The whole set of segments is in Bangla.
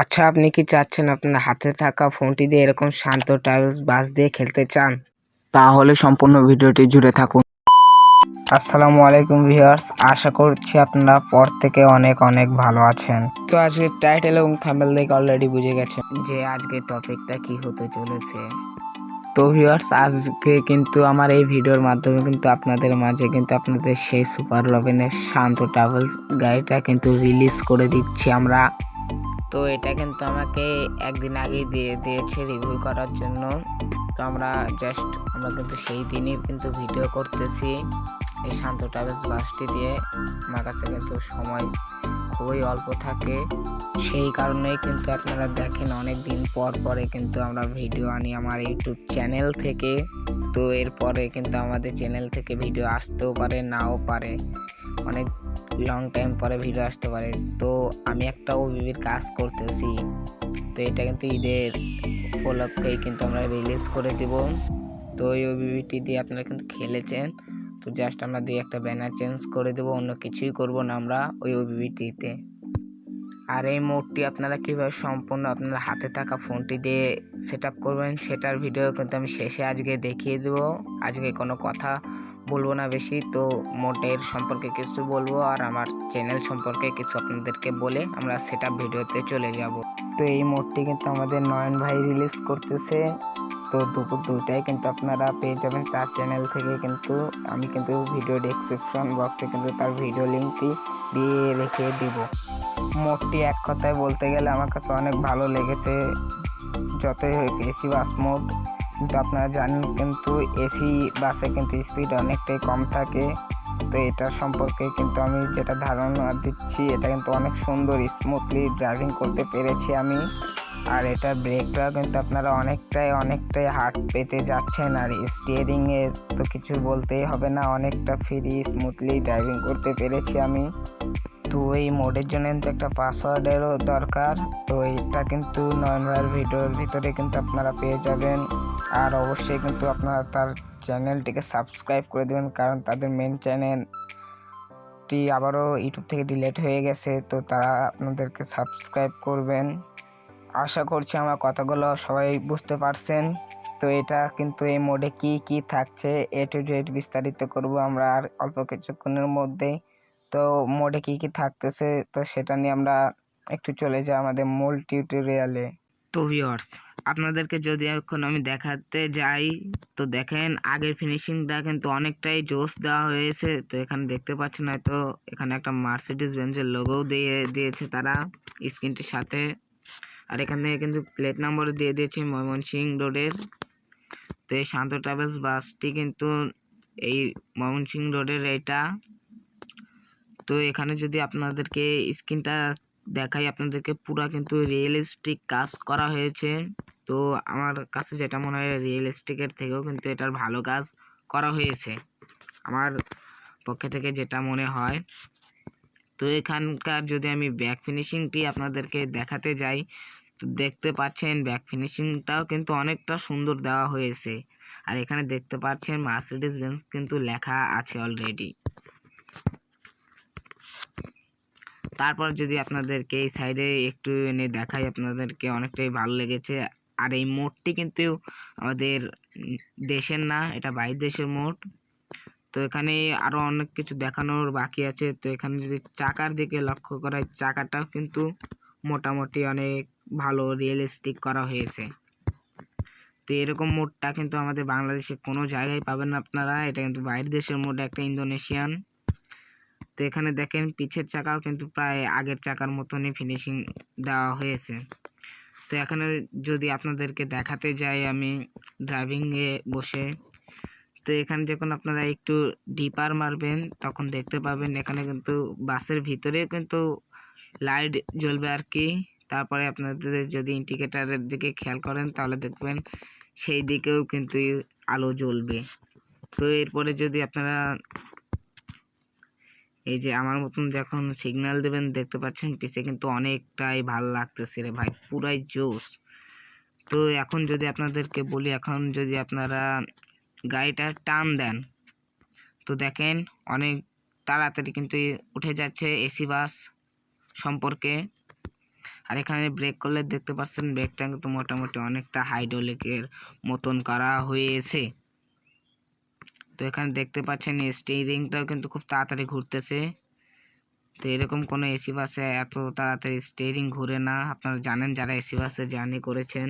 আচ্ছা আপনি কি চাচ্ছেন আপনার হাতে থাকা ফোনটি দিয়ে এরকম শান্ত ট্রাভেলস বাস দিয়ে খেলতে চান? তাহলে সম্পূর্ণ ভিডিওটি জুড়ে থাকুন। আসসালামু আলাইকুম ভিউয়ার্স আশা করছি আপনারা পর থেকে অনেক অনেক ভালো আছেন। তো আজকে টাইটেল এবং থাম্বেল দেখে অলরেডি বুঝে গেছেন যে আজকে টপিকটা কি হতে চলেছে। তো ভিউয়ার্স আজকে কিন্তু আমার এই ভিডিওর মাধ্যমে কিন্তু আপনাদের মাঝে কিন্তু আপনাদের সেই সুপার লবেনের শান্ত ট্রাভেলস গাড়িটা কিন্তু রিলিজ করে দিচ্ছি আমরা। তো এটা কিন্তু আমাকে একদিন আগেই দিয়ে দিয়েছে রিভিউ করার জন্য। তো আমরা জাস্ট আমরা কিন্তু সেই দিনই কিন্তু ভিডিও করতেছি। এই শান্ত ট্রাভেলস বাসটি দিয়ে। আমার কাছে কিন্তু সময় খুবই অল্প থাকে। সেই কারণেই কিন্তু আপনারা দেখেন অনেক দিন পর পরে কিন্তু আমরা ভিডিও আনি আমার ইউটিউব চ্যানেল থেকে। তো এরপরে কিন্তু আমাদের চ্যানেল থেকে ভিডিও আসতেও পারে, নাও পারে। অনেক লং টাইম পরে ভিডিও আসতে পারে। তো আমি একটা ওবিবির কাজ করতেছি। তো এটা কিন্তু ঈদের উপলক্ষেই কিন্তু আমরা রিলিজ করে দিব। তো ওই ওবিবিটি দিয়ে আপনারা কিন্তু খেলেছেন। তো জাস্ট আমরা দুই একটা ব্যানার চেঞ্জ করে দেবো, অন্য কিছুই করব না আমরা ওই ওবিবিটিতে আর এই মোডটি আপনারা কীভাবে সম্পূর্ণ আপনার হাতে থাকা ফোনটি দিয়ে সেট করবেন, সেটার ভিডিও কিন্তু আমি শেষে আজকে দেখিয়ে দেবো। আজকে কোনো কথা বলব না বেশি। তো মোটের সম্পর্কে কিছু বলব আর আমার চ্যানেল সম্পর্কে কিছু আপনাদেরকে বলে আমরা সেটা ভিডিওতে চলে যাব। তো এই মোডটি কিন্তু আমাদের নয়ন ভাই রিলিজ করতেছে। তো দুপুর দুটায় কিন্তু আপনারা পেয়ে যাবেন তার চ্যানেল থেকে কিন্তু। আমি কিন্তু ভিডিও ডেসক্রিপশন বক্সে কিন্তু তার ভিডিও লিঙ্কটি দিয়ে রেখে দিব। মোডটি এক কথায় বলতে গেলে আমার কাছে অনেক ভালো লেগেছে। যতই হোক এসি বাস মোড কিন্তু আপনারা জানেন কিন্তু এসি বাসে কিন্তু স্পিড অনেকটাই কম থাকে। তো এটা সম্পর্কে কিন্তু আমি যেটা ধারণা দিচ্ছি, এটা কিন্তু অনেক সুন্দর স্মুথলি ড্রাইভিং করতে পেরেছি আমি। আর এটা ব্রেকটা কিন্তু আপনারা অনেকটাই অনেকটাই হার্ড পেতে যাচ্ছেন। আর স্টিয়ারিং এর তো কিছু বলতেই হবে না, অনেকটা ফ্রি স্মুথলি ড্রাইভিং করতে পেরেছি আমি। তো এই মোডের জন্য কিন্তু একটা পাসওয়ার্ডেরও দরকার। তো এটা কিন্তু নয়নভার ভিডিওর ভিতরে কিন্তু আপনারা পেয়ে যাবেন। আর অবশ্যই কিন্তু আপনারা তার চ্যানেলটিকে সাবস্ক্রাইব করে দেবেন, কারণ তাদের মেন চ্যানেলটি আবারও ইউটিউব থেকে ডিলেট হয়ে গেছে, তো তারা আপনাদেরকে সাবস্ক্রাইব করবেন। আশা করছি আমার কথাগুলো সবাই বুঝতে পারছেন। তো এটা কিন্তু এই মোডে কি কি থাকছে, এ টু জেড বিস্তারিত করব আমরা আর অল্প কিছুক্ষণের মধ্যেই তো মোডে কি কি থাকতেছে, তো সেটা নিয়ে আমরা একটু চলে যাই আমাদের মূল টিউটোরিয়ালে তো ভিউয়ার্স আপনাদেরকে যদি এখন আমি দেখাতে যাই, তো দেখেন আগের ফিনিশিংটা কিন্তু অনেকটাই জোস দেওয়া হয়েছে। তো এখানে দেখতে পাচ্ছেন হয়তো এখানে একটা মার্সিডিস বেঞ্চের লোগোও দিয়ে, দিয়েছে তারা স্ক্রিনটির সাথে। আর এখান কিন্তু প্লেট নাম্বার দিয়ে দিয়েছে ময়মনসিং রোডের তো এই শান্ত ট্রাভেলস বাসটি কিন্তু এই ময়মনসিং রোডের এটা। তো এখানে যদি আপনাদেরকে স্ক্রিনটা দেখাই আপনাদেরকে, পুরা কিন্তু রিয়েলিস্টিক কাজ করা হয়েছে। তো আমার কাছে যেটা মনে হয় রিয়েলিস্টিকের থেকেও কিন্তু এটার ভালো কাজ করা হয়েছে। আমার পক্ষে থেকে যেটা মনে হয়। তো এখানকার যদি আমি ব্যাক ফিনিশিংটি আপনাদেরকে দেখাতে যাই, তো দেখতে পাচ্ছেন ব্যাক ফিনিশিংটাও কিন্তু অনেকটা সুন্দর দেওয়া হয়েছে। আর এখানে দেখতে পাচ্ছেন মার্সিডিস বেঞ্চ কিন্তু লেখা আছে অলরেডি তারপর যদি আপনাদেরকে এই সাইডে একটু এনে দেখাই, আপনাদেরকে অনেকটাই ভালো লেগেছে। আর এই মোড়টি কিন্তু আমাদের দেশের না, এটা বাইরের দেশের মোড়। তো এখানে আরও অনেক কিছু দেখানোর বাকি আছে। তো এখানে যদি চাকার দিকে লক্ষ্য করা হয় চাকাটাও কিন্তু মোটামুটি অনেক ভালো রিয়েলিস্টিক করা হয়েছে। তো এরকম মোডটা কিন্তু আমাদের বাংলাদেশে কোনো জায়গায় পাবেন না আপনারা। এটা কিন্তু বাইরের দেশের মোড, একটা ইন্দোনেশিয়ান। তো এখানে দেখেন পিছের চাকাও কিন্তু প্রায় আগের চাকার মতনই ফিনিশিং দেওয়া হয়েছে। তো এখানে যদি আপনাদেরকে দেখাতে যাই আমি ড্রাইভিংয়ে বসে, তো এখানে যখন আপনারা একটু ডিপার মারবেন, তখন দেখতে পাবেন এখানে কিন্তু বাসের ভিতরে কিন্তু লাইট জ্বলবে আর কি। তারপরে আপনাদের যদি ইন্ডিকেটারের দিকে খেয়াল করেন, তাহলে দেখবেন সেই দিকেও কিন্তু আলো জ্বলবে। তো এরপরে যদি আপনারা এই যে আমার মতন যখন সিগন্যাল দেবেন, দেখতে পাচ্ছেন পিসে কিন্তু অনেকটাই ভালো লাগতেছে রে ভাই, পুরাই জোস তো এখন যদি আপনাদেরকে বলি, এখন যদি আপনারা গাড়িটা টান দেন, তো দেখেন অনেক তাড়াতাড়ি কিন্তু উঠে যাচ্ছে এসি বাস সম্পর্কে। আর এখানে ব্রেক করলে দেখতে পাচ্ছেন ব্রেকটা কিন্তু মোটামুটি অনেকটা হাইড্রোলিকের মতন করা হয়েছে। তো এখানে দেখতে পাচ্ছেন স্টিয়ারিংটাও কিন্তু খুব তাড়াতাড়ি ঘুরতেছে। তো এরকম কোনো এসি বাসে এত তাড়াতাড়ি স্টিয়ারিং ঘুরে না। আপনারা জানেন যারা এসি বাসে জার্নি করেছেন।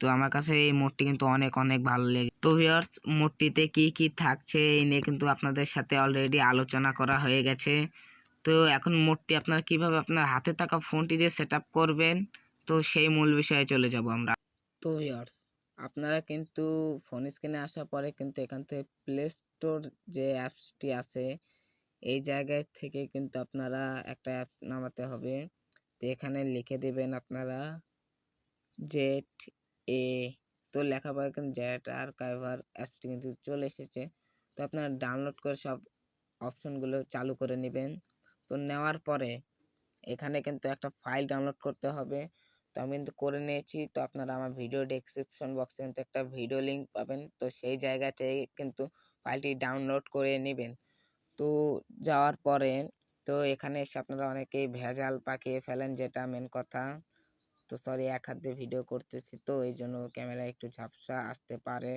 তো আমার কাছে এই মোডটি কিন্তু অনেক অনেক ভালো লেগে তো ভিউয়ার্স মোডটিতে কি কি থাকছে এই নিয়ে কিন্তু আপনাদের সাথে অলরেডি আলোচনা করা হয়ে গেছে। তো এখন মোডটি আপনারা কীভাবে আপনার হাতে থাকা ফোনটি দিয়ে সেট করবেন? তো সেই মূল বিষয়ে চলে যাব আমরা। তো ভিউয়ার্স আপনারা কিন্তু ফোন স্ক্রিনে আসার পরে কিন্তু এখান থেকে প্লে স্টোর যে অ্যাপসটি আছে, এই জায়গায় থেকে কিন্তু আপনারা একটা অ্যাপ নামাতে হবে। তো এখানে লিখে দেবেন আপনারা জেট এ তো লেখা পাবে কিন্তু জেট আর্কাইভার অ্যাপসটি কিন্তু চলে এসেছে। তো আপনারা ডাউনলোড করে সব অপশনগুলো চালু করে নেবেন। তো নেওয়ার পরে এখানে কিন্তু একটা ফাইল ডাউনলোড করতে হবে। তো আমি কিন্তু করে নিয়েছি। তো আপনারা আমার ভিডিও ডেসক্রিপশন বক্সে কিন্তু একটা ভিডিও লিঙ্ক পাবেন। তো সেই জায়গা থেকে কিন্তু ফাইলটি ডাউনলোড করে নেবেন। তো যাওয়ার পরে তো এখানে এসে আপনারা অনেকেই ভেজাল পাকিয়ে ফেলেন, যেটা মেন কথা। তো সরি এক হাত ভিডিও করতেছি তো, এই জন্য ক্যামেরা একটু ঝাপসা আসতে পারে।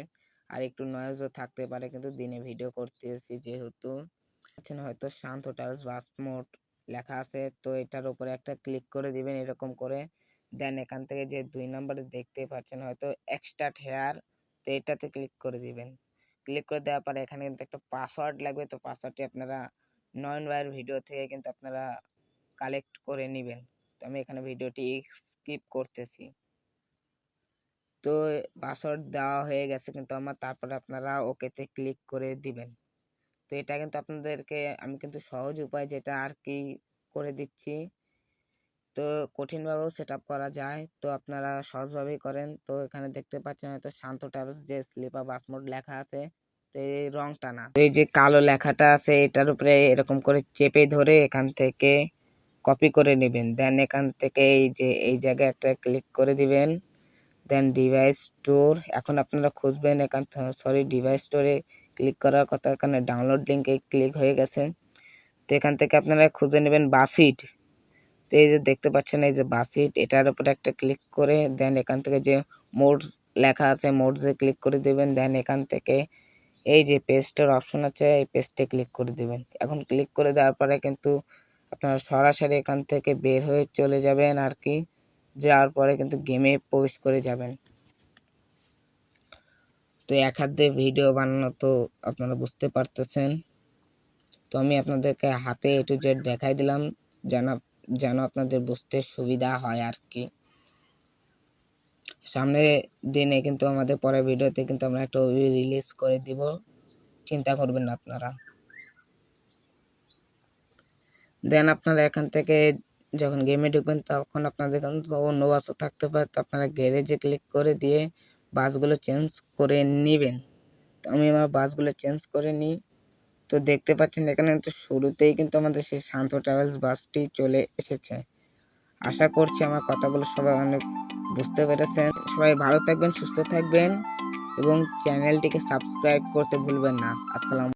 আর একটু নয়েজও থাকতে পারে, কিন্তু দিনে ভিডিও করতেছি যেহেতু। হয়তো শান্ত টাইলস বাস লেখা আছে, তো এটার উপরে একটা ক্লিক করে দিবেন, এরকম করে। দেন এখান থেকে যে দুই নম্বরে দেখতে পাচ্ছেন, হয়তো এক্সট্রা হেয়ার তো এটাতে ক্লিক করে দিবেন। ক্লিক করে দেওয়ার পরে এখানে কিন্তু একটা পাসওয়ার্ড লাগবে, তো পাসওয়ার্ডটি আপনারা নয়ন ভাইয়ের ভিডিও থেকে কিন্তু আপনারা কালেক্ট করে নেবেন। তো আমি এখানে ভিডিওটি স্কিপ করতেছি। তো পাসওয়ার্ড দেওয়া হয়ে গেছে কিন্তু আমার, তারপরে আপনারা ওকেতে ক্লিক করে দিবেন। তো এটা কিন্তু আপনাদেরকে, আমি কিন্তু সহজ উপায় যেটা আর কি করে দিচ্ছি। তো কঠিনভাবেও সেট করা যায়। তো আপনারা সহজভাবেই করেন। তো এখানে দেখতে পাচ্ছেন হয়তো শান্ত ট্রাভেলস যে স্লিপার বাস মোড লেখা আছে, তো এই রংটা না। এই যে কালো লেখাটা আছে, এটার উপরে এরকম করে চেপে ধরে এখান থেকে কপি করে নেবেন। দেন এখান থেকে এই যে, এই জায়গায় একটা ক্লিক করে দিবেন। দেন ডিভাইস স্টোর এখন আপনারা খুঁজবেন এখান সরি ডিভাইস স্টোরে ক্লিক করার কথা। এখানে ডাউনলোড লিঙ্কে ক্লিক হয়ে গেছে। তো এখান থেকে আপনারা খুঁজে নেবেন বাসিট তো এই যে দেখতে পাচ্ছেন, এই যে বাসিট এটার উপরে একটা ক্লিক করে দেন এখান থেকে যে মোডস লেখা আছে মোডসে ক্লিক করে দেবেন দেন এখান থেকে এই যে পেস্টের অপশন আছে, এই পেস্টে ক্লিক করে দেবেন। এখন ক্লিক করে দেওয়ার পরে কিন্তু আপনারা সরাসরি এখান থেকে বের হয়ে চলে যাবেন আর কি, যাওয়ার পরে কিন্তু গেমে প্রবেশ করে যাবেন। তো এক হাত দিয়ে ভিডিও বানানো তো আপনারা বুঝতে পারতেছেন। তো আমি আপনাদেরকে হাতে এ টু জেড দেখাই দিলাম, যেন যেন আপনাদের বুঝতে সুবিধা হয় আর কি সামনে দিনে কিন্তু আমাদের পরের ভিডিওতে কিন্তু আমরা একটা রিলিজ করে দিব। চিন্তা করবেন না আপনারা। দেন আপনারা এখান থেকে যখন গেমে ঢুকবেন তখন আপনাদের অন্য বাসও থাকতে পারে। তো আপনারা গ্যারেজে ক্লিক করে দিয়ে বাসগুলো চেঞ্জ করে নেবেন। তো আমি আমার বাসগুলো চেঞ্জ করে নিই। তো দেখতে পাচ্ছেন এখানে তো শুরুতেই কিন্তু আমাদের সেই শান্ত ট্রাভেলস বাসটি চলে এসেছে। আশা করছি আমার কথাগুলো সবাই অনেক বুঝতে পেরেছেন। সবাই ভালো থাকবেন, সুস্থ থাকবেন এবং চ্যানেলটিকে সাবস্ক্রাইব করতে ভুলবেন না। আসসালাম